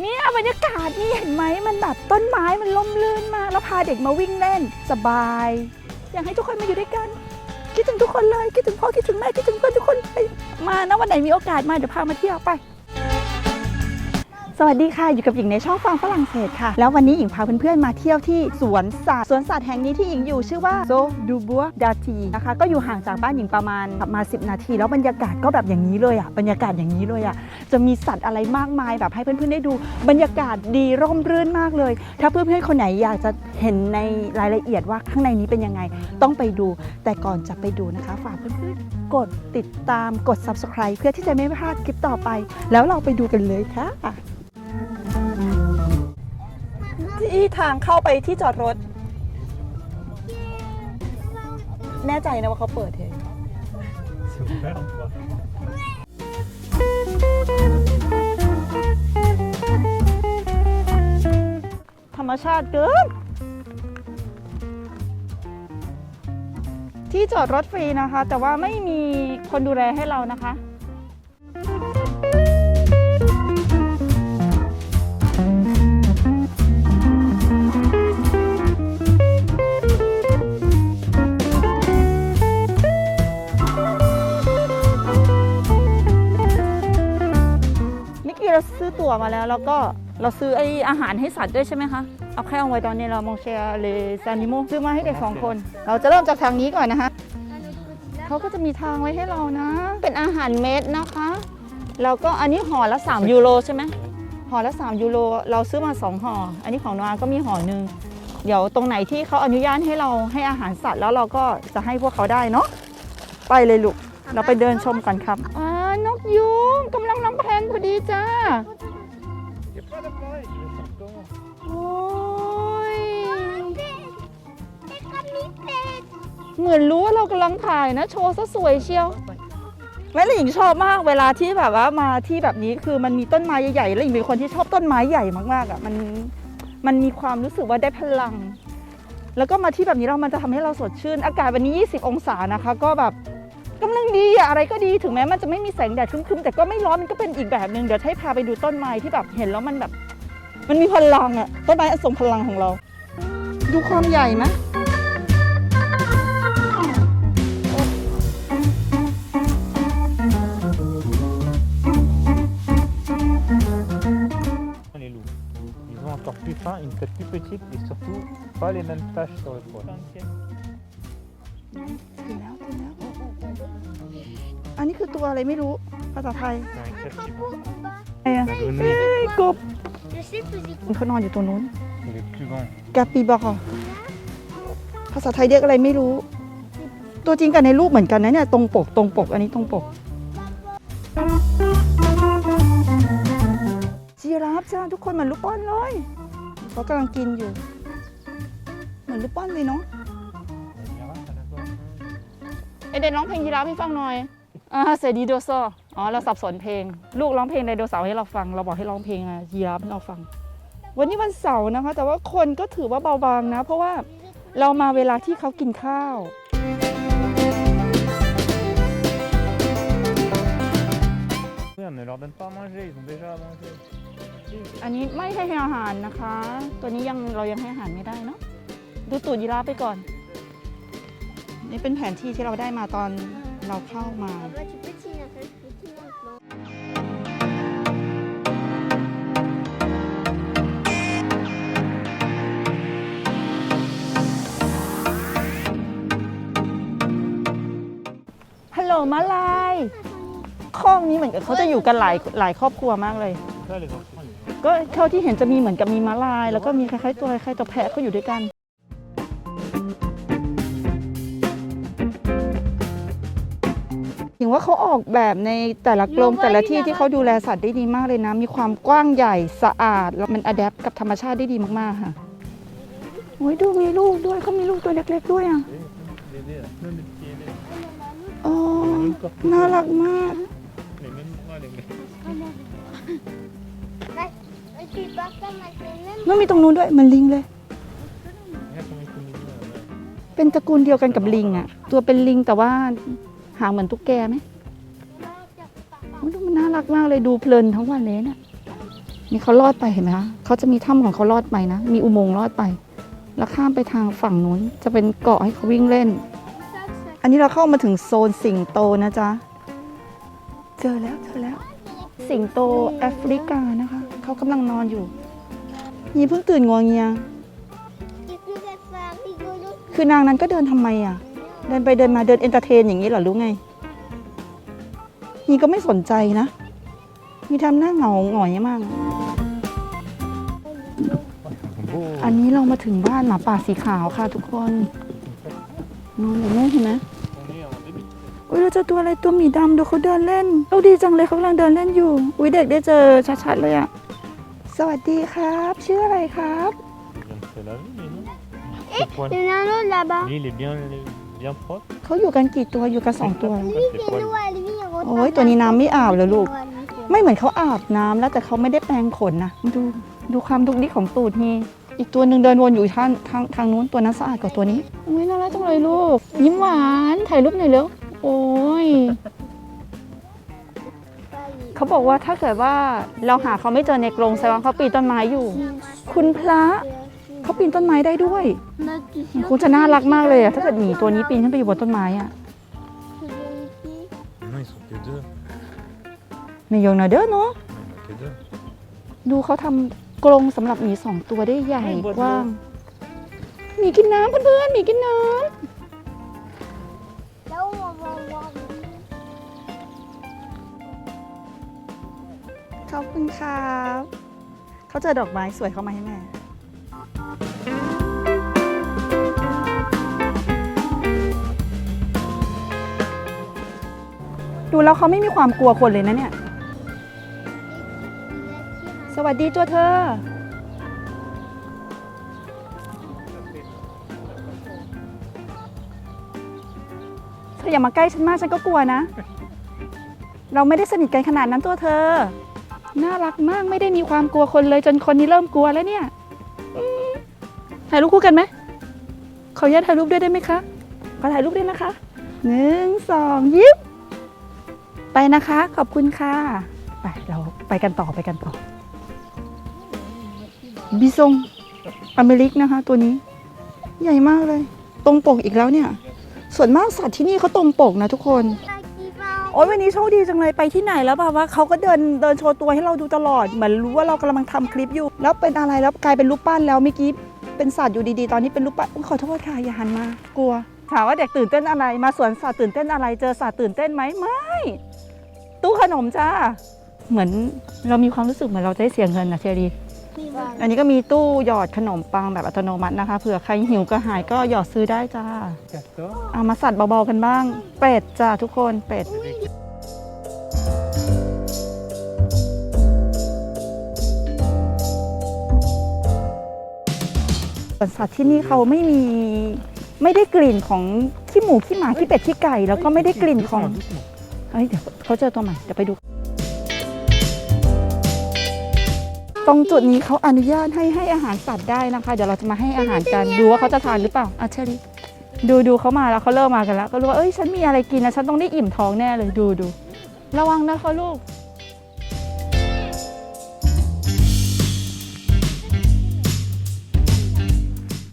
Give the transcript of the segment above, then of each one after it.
เนี่ยบรรยากาศนี่เห็นไหมมันแบบต้นไม้มันล่มลื่นมากแล้วพาเด็กมาวิ่งเล่นสบาย อยากให้ทุกคนมาอยู่ด้วยกัน คิดถึงทุกคนเลยคิดถึงพ่อคิดถึงแม่คิดถึงเพื่อนทุกคนไปมานะวันไหนมีโอกาสมาเดี๋ยวพามาเที่ยวไป สวัสดีค่ะอยู่กับหญิงในช่องฟังฝรั่งเศสค่ะ แล้ววันนี้หญิงพาเพื่อนๆมาเที่ยวที่สวนสัตว์สวนสัตว์แห่งนี้ที่หญิงอยู่ชื่อว่าโซดูบัวดาทีนะคะก็อยู่ห่างจากบ้านหญิงประมาณประมาณ10 นาที แล้วบรรยากาศก็แบบอย่างนี้เลยอะบรรยากาศอย่างนี้เลยอะจะมีสัตว์อะไรมากมายแบบให้เพื่อนๆได้ดู บรรยากาศดีร่มรื่นมากเลย ถ้าเพื่อนๆคนไหนอยากจะเห็นในรายละเอียดว่าข้างในนี้เป็นยังไงต้องไปดู แต่ก่อนจะไปดูนะคะฝากเพื่อนๆกดติดตามกด subscribe เพื่อที่จะไม่พลาดคลิปต่อไป แล้วเราไปดูกันเลยค่ะ ที่ทางเข้าไปที่จอดรถ แน่ใจนะว่าเขาเปิดเอง Super. ธรรมชาติเกิน ที่จอดรถฟรีนะคะ แต่ว่าไม่มีคนดูแลให้เรานะคะ อตั๋วมาแล้ว แล้วก็เราซื้อไออาหารให้สัตว์ด้วยใช่ไหมคะ เอาแค่เอาไว้ตอนนี้เรามองเชียร์เลซานิโมซื้อมาให้เด็กสองคน เราจะเริ่มจากทางนี้ก่อนนะคะเขาก็จะมีทางไว้ให้เรานะ เป็นอาหารเม็ดนะคะแล้วก็อันนี้ห่อละ 3 ยูโรใช่ไหมห่อละ 3 ยูโรเราซื้อมา 2ห่ออันนี้ของนวาก็มีห่อหนึ่งเดี๋ยวตรงไหนที่เขาอนุญาตให้เราให้อาหารสัตว์แล้วเราก็จะให้พวกเขาได้เนาะไปเลยลูก เราไปเดินชมกันครับอ่านกยูงกำลังลำแพนพอดีจ้า โอ้ยเหมือนรู้ว่าเรากำลังถ่ายนะ โชว์ซะสวยเชียวแม่หลิงชอบมากเวลาที่แบบว่ามาที่แบบนี้คือมันมีต้นไม้ใหญ่ๆแล้วหลิงเป็นคนที่ชอบต้นไม้ใหญ่มากๆอะมันมันมีความรู้สึกว่าได้พลัง แล้วก็มาที่แบบนี้เรามันจะทำให้เราสดชื่น อากาศวันนี้ 20 องศานะคะ ก็แบบกำลังดีอะอะไรก็ดีถึงแม้มันจะไม่มีแสงแดดครึ้มๆ แต่ก็ไม่ร้อนมันก็เป็นอีกแบบหนึ่งเดี๋ยวให้พาไปดูต้นไม้ที่แบบเห็นแล้วมันแบบ มันมีพลังอะต้นไม้อันทรงพลังของเรา ดูความใหญ่ไหม Les loups. Ils ont encore plus faim, une tête plus petite et surtout pas les mêmes taches sur le poil. ถึงแล้วถึงแล้วอันนี้คือตัวอะไรไม่รู้ภาษาไทย C'est un captivre. เอ้ย La grenouille, เอ้ยกบ Je sais poser เขานอนอยู่ตรงนู้น il est plus grand. กาปีบอกอะภาษาไทยเรียกอะไรไม่รู้ ตัวจริงกับในรูปเหมือนกันนะเนี่ย ตรงปก ตรงปก อันนี้ตรงปก จีราฟจ้าทุกคนเหมือนลูกป้อนเลยเขากำลังกินอยู่ เหมือนลูกป้อนเลยเนาะ La girafe, elle a quoi ไอเดนร้องเพลงยีราฟให้ฟังหน่อยอ่าเซดีโดโซอ๋ อเราสับสนเพลง ลูกร้องเพลงไดโนเสาร์ให้เราฟัง เราบอกให้ร้องเพลงอะยีราฟให้เราฟัง วันนี้วันเสาร์นะคะ แต่ว่าคนก็ถือว่าเบาบางนะ เพราะว่าเรามาเวลาที่เขากินข้าว Oui, on ne leur donne pas à manger, ils ont déjà à manger. อันนี้ไม่ให้อาหารนะคะ ตัวนี้ยังเรายังให้อาหารไม่ได้เนาะดูตูดยีราฟไปก่อน นี่เป็นแผนที่ที่เราได้มาตอนเราเข้ามา Papa, มาลายคอกนี้เหมือนกับเขาจะอยู่กันหลายหลายครอบครัวมากเลย Là, les enfants, ils ont ก็เท่าที่เห็นจะมีเหมือนกับมีม้าลาย แล้วก็มีคล้ายๆตัวคล้ายๆตัวแพะเขาอยู่ด้วยกันถึงว่าเขาออกแบบในแต่ละกรงแต่ละที่ที่เขาดูแลสัตว์ได้ดีมากเลยนะ มีความกว้างใหญ่สะอาด แล้วมันอัดแอปกับธรรมชาติได้ดีมากๆค่ะโอ้ยดูมีลูกด้วยเขามีลูกตัวเล็ก ๆ ด้วยอะ อ๋อ น่ารักมาก Les mêmes bras, les mêmes. Et puis par contre, elle fait même มันมีตรงนู้นด้วยเหมันลิงเลยเป็นตระกูลเดียวกันกับลิงอะ ตัวเป็นลิงแต่ว่าหางเหมือนตุ๊กแกไหมโอ้ยดูมันน่ารักมากเลยดูเพลินทั้งวันเลยเนี่ยนี่เขาลอดไปเห็นไหมคะเขาจะมีถ้ำของเขาลอดไปนะ มีอุโมงค์ลอดไป แล้วข้ามไปทางฝั่งนู้น จะเป็นเกาะให้เขาวิ่งเล่น อันนี้เราเข้ามาถึงโซนสิงโตนะจ๊ะ เจอแล้วเจอแล้ว สิงโตแอฟริกานะคะ เขากำลังนอนอยู่นี่เพิ่งตื่นงวงเงีย คือนางนั้นก็เดินทำไมอะ เดินไปเดินมาเดินเอนเตอร์เทนอย่างนี้เหรอรู้ไงนี่ก็ไม่สนใจนะ มีทำหน้าเหงาหงอยมาก อันนี้เรามาถึงบ้านหมาป่าสีขาวค่ะทุกคนนอนอยู่นู่นเห็นไหม อุ้ยเราเจอตัวอะไรตัวหมีดำดูเขาเดินเล่นเราดีจังเลยเขากำลังเดินเล่นอยู่ อุ้ยเด็กได้เจอชัดๆเลยอะสวัสดีครับ ชื่ออะไรครับ Il vient de se laver, mais non. Ce poil. Il y en a un autre là-bas. Lui, il est bien, bien propre. เขาอยู่กันกี่ตัวอยู่กันสองตัว Ça, c'est C'est poil. l'eau à lui. il โอ้ย retarde ตัวนี้น้ำไม่อาบเลยลูก l'eau à lui. ไม่เหมือนเขาอาบน้ำแล้วแต่เขาไม่ได้แปรงขนนะดูดูความดุกดิกของตูดนี่อีกตัวหนึ่งเดินวนอยู่ทางทางทางนู้นตัวนั้นสะอาดกว่าตัวนี้อุ้ยน่ารักจังเลยลูก ยิ้มหวานถ่ายรูปหน่อยเร็ว โอ้ย เขาบอกว่าถ้าเกิดว่าเราหาเขาไม่เจอในกรงแสดงว่าเขาปีนต้นไม้อยู่ คุณพระเขาปีนต้นไม้ได้ด้วยมันคงจะน่ารักมากเลยอะถ้าเกิดหมีตัวนี้ปีนขึ้นไปอยู่บนต้นไม้อะ Non, ils sont que deux. ไม่ยงนะเด้อเนาะ Non, il n'y en a que deux. ดูเขาทำกรงสำหรับหมีสองตัวได้ใหญ่กว้างหมีกินน้ำเพื่อนๆหมีกินน้ Là ขอบคุณครับเขาเจอดอกไม้สวยเข้ามาให้แม่ดูแล้วเขาไม่มีความกลัวคนเลยนะเนี่ย สวัสดีตัวเธอ เธออย่ามาใกล้ฉันมากฉันก็กลัวนะ เราไม่ได้สนิทกันขนาดนั้นตัวเธอ น่ารักมากไม่ได้มีความกลัวคนเลยจนคนนี้เริ่มกลัวแล้วเนี่ยถ่ายรูปคู่กันไหมขออนุญาตถ่ายรูปด้วยได้ไหมคะขอถ่ายรูปด้วยนะคะหนึ่งสองยิ้มไปนะคะ ขอบคุณค่ะ ไปเราไปกันต่อไปกันต่อบิซงอเมริกนะคะ ตัวนี้ ใหญ่มากเลย ตรงปกอีกแล้วเนี่ย ส่วนมากสัตว์ที่นี่เขาตรงปกนะทุกคน โอ้ยวันนี้โชคดีจังเลยไปที่ไหนแล้วแบบว่าเขาก็เดินเดินโชว์ตัวให้เราดูตลอดเหมือนรู้ว่าเรากำลังทำคลิปอยู่ แล้วเป็นอะไรแล้วกลายเป็นรูปปั้นแล้วเมื่อกี้เป็นสัตว์อยู่ดีๆ ตอนนี้เป็นรูปปั้นอุ๊ยขอโทษค่ะอย่าหันมากลัวถามว่าเด็กตื่นเต้นอะไร มาสวนสัตว์ตื่นเต้นอะไร เจอสัตว์ตื่นเต้นไหมไม่ตู้ขนมจ้าเหมือนเรามีความรู้สึกเหมือนเราจะได้เสียเงินนะเชอรี อันนี้ก็มีตู้หยอดขนมปังแบบอัตโนมัตินะคะเผื่อใครหิวกระหายก็หยอดซื้อได้จ้า Castor. เอามาสัตว์เบาๆกันบ้าง เป็ดจ้าทุกคนเป็ดสวนสัตว์ที่นี่เขาไม่มีไม่ได้กลิ่นของขี้หมูขี้หมาขี้เป็ดขี้ไก่ แล้วก็ไม่ได้กลิ่นของ Doucement, doucement. เฮ้ยเดี๋ยวเขาเจอตัวใหม่เดี๋ยวไปดู ตรงจุดนี้เขาอนุญาตให้ให้อาหารสัตว์ได้นะคะ เดี๋ยวเราจะมาให้อาหารกันดูว่าเขาจะทานหรือเปล่าอะเชอรี่ดูดูเขามาแล้วเขาเริ่มมากันแล้ว ก็รู้ว่าเอ้ยฉันมีอะไรกินนะฉันต้องได้อิ่มท้องแน่เลยดูดูระวังนะคะลูก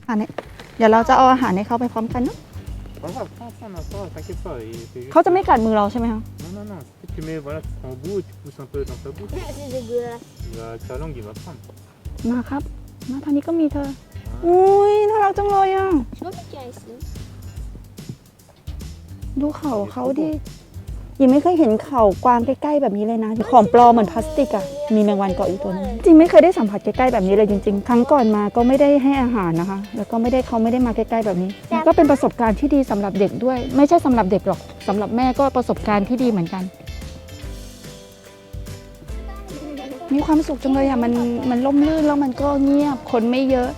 อันนี้เดี๋ยวเราจะเอาอาหารให้เขาไปพร้อมกันเนอะ Pas grave, prends, prends, on a pas, t'inquiète pas. et c'est juste- เขาจะไม่กัดมือเราใช่ไหมคะ Non, non, non. Tu mets, voilà, tu prends au bout et tu pousses un peu dans ta bouche. C'est dégueulasse. Il va, avec sa langue, il va prendre. มาครับ มาทางนี้ก็มีเธอ อุ้ยน่ารักจังเลยอะ Je vois qu'il y a ici. ดูเข่าเขาดิยังไม่เคยเห็นเข่ากวางใกล้ๆแบบนี้เลยนะของปลอมเหมือนพลาสติกอะมีแมงวันเกาะอยู่ตัวนึงจริงไม่เคยได้สัมผัสใกล้ๆแบบนี้เลยจริงๆ ครั้งก่อนมาก็ไม่ได้ให้อาหารนะคะ แล้วก็ไม่ได้เขาไม่ได้มาใกล้ๆแบบนี้ ก็เป็นประสบการณ์ที่ดีสำหรับเด็กด้วย ไม่ใช่สำหรับเด็กหรอกสำหรับแม่ก็ประสบการณ์ที่ดีเหมือนกัน มีความสุขจังเลยอะมันมันล่มลื่นแล้วมันก็เงียบคนไม่เยอะ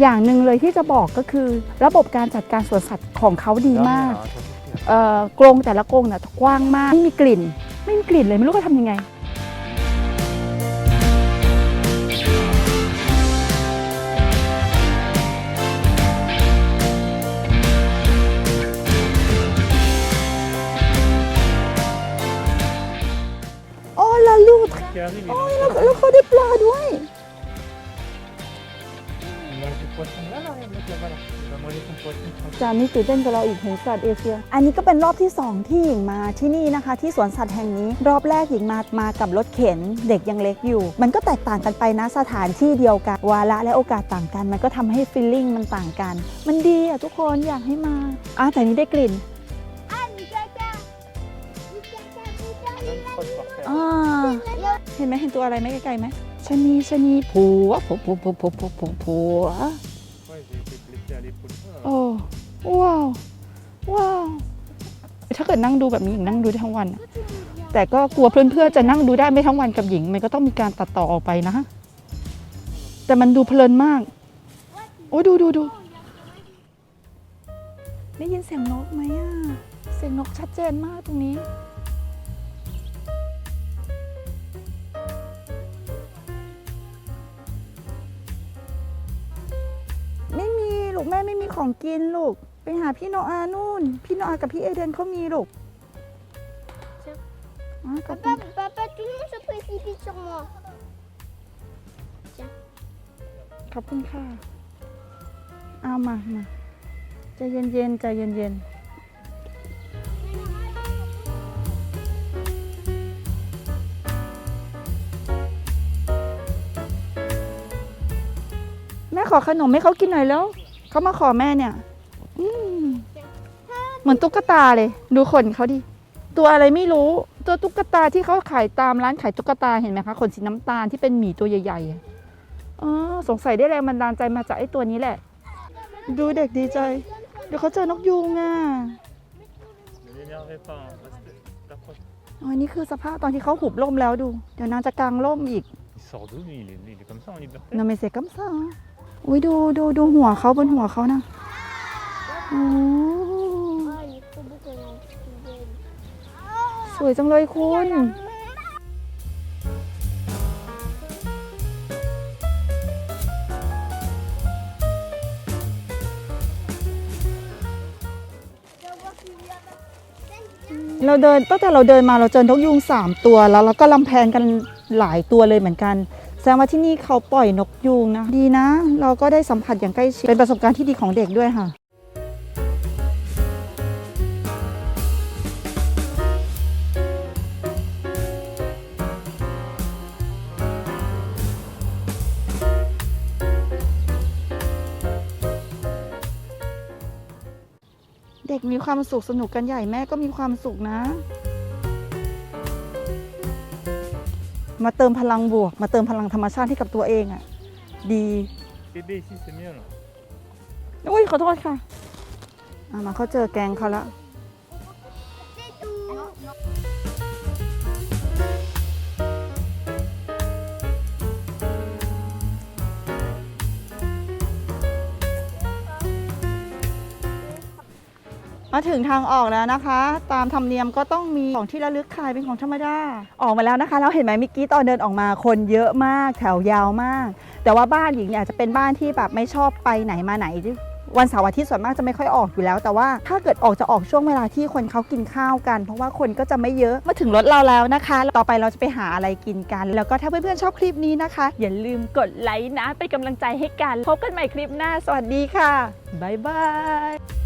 อย่างหนึ่งเลยที่จะบอกก็คือ ระบบการจัดการสวนสัตว์ของเขาดีมาก Alors, attends, เอ่อกรงแต่ละกรงน่ะกว้างมากไม่มีกลิ่น ไม่มีกลิ่นเลยไม่รู้เขาทำยังไง โอ้ยแล้วเขาได้ปลาด้วยจานี้ตื่นเต้นกับเราอีกเห็นสัตว์เอเชีย อันนี้ก็เป็นรอบที่ 2 ที่หญิงมาที่นี่นะคะ ที่สวนสัตว์แห่งนี้ รอบแรกหญิงมามากับรถเข็นเด็กยังเล็กอยู่ มันก็แตกต่างกันไปนะสถานที่เดียวกัน วาระและโอกาสต่างกัน มันก็ทำให้ฟีลลิ่งมันต่างกัน มันดีอะทุกคนอยากให้มาอะแต่นี้ได้กลิ่น ห็นไหมเห็นตัวอะไรไหมไกลๆไหมชะนีชะนีผัวผัวผัวผัวผัวผัวผัวผัว Ouais, j'ai été blessé à l'épaule. Ah, โอ้ว้าวว้าวถ้าเกิดนั่งดูแบบนี้หญิงนั่งดูได้ทั้งวันอะแต่ก็กลัวเพื่อนๆจะนั่งดูได้ไม่ทั้งวันกับหญิง มันก็ต้องมีการตัดต่อออกไปนะ แต่มันดูเพลินมาก โอ้ดูดูดูได้ยินเสียงนกไหมอะ เสียงนกชัดเจนมากตรงนี้ กแม่ไม่มีของกินลูก ไปหาพี่โนอานู่น พี่โนอากับพี่เอเดนเขามีลูกอ๋อขอบคุณ Papa, papa, tout le monde se précipite sur moi. ขอบคุณค่ะเอามามาใจเย็นๆใจเย็นๆ แม่ขอขนมให้เขากินหน่อยแล้ว เขามาขอแม่เนี่ยอืมเหมือนตุ๊กตาเลย ดูขนเขาดิ ตัวอะไรไม่รู้ ตัวตุ๊กตาที่เขาขายตามร้านขายตุ๊กตาเห็นไหมคะขนสีน้ำตาลที่เป็นหมีตัวใหญ่ๆอ๋อสงสัยได้แรงบันดาลใจมาจากไอ้ตัวนี้แหละ ดูเด็กดีใจ เดี๋ยวเขาเจอนกยูงอะอ๋อนี่คือสภาพตอนที่เขาหุบล่มแล้วดู เดี๋ยวนางจะกางล่มอีก Il sort d'où lui il est, il est comme ça en liberté นไม่เสกัมซา อุ้ยดูดูดูหัวเขาบนหัวเขานะโอ้สวยจังเลยคุณเราเดินตั้งแต่เราเดินมาเราเจอนกยูงสามตัวแล้วเราก็ลำแพนกันหลายตัวเลยเหมือนกัน แสดงว่าที่นี่เขาปล่อยนกยูงนะดีนะ เราก็ได้สัมผัสอย่างใกล้ชิดเป็นประสบการณ์ที่ดีของเด็กด้วยค่ะเด็กมีความสุขสนุกกันใหญ่แม่ก็มีความสุขนะ มาเติมพลังบวก มาเติมพลังธรรมชาติให้กับตัวเองอะ่ะ ดี Bébé ici c'est mieux là. อุ้ยขอโทษค่ะอะมาเขาเจอแกงเขาแล้ว มาถึงทางออกแล้วนะคะ ตามธรรมเนียมก็ต้องมีของที่ระลึกขายเป็นของธรรมดาออกมาแล้วนะคะแล้วเห็นไหมเมื่อกี้ตอนเดินออกมาคนเยอะมากแถวยาวมาก แต่ว่าบ้านหญิงเนี่ยจะเป็นบ้านที่แบบไม่ชอบไปไหนมาไหนวันเสาร์อาทิตย์ส่วนมากจะไม่ค่อยออกอยู่แล้ว แต่ว่าถ้าเกิดออกจะออกช่วงเวลาที่คนเขากินข้าวกัน เพราะว่าคนก็จะไม่เยอะมาถึงรถเราแล้วนะคะ ต่อไปเราจะไปหาอะไรกินกัน แล้วก็ถ้าเพื่อนๆชอบคลิปนี้นะคะ อย่าลืมกดไลค์นะเป็นกำลังใจให้กัน พบกันใหม่คลิปหน้า สวัสดีค่ะบ๊ายบาย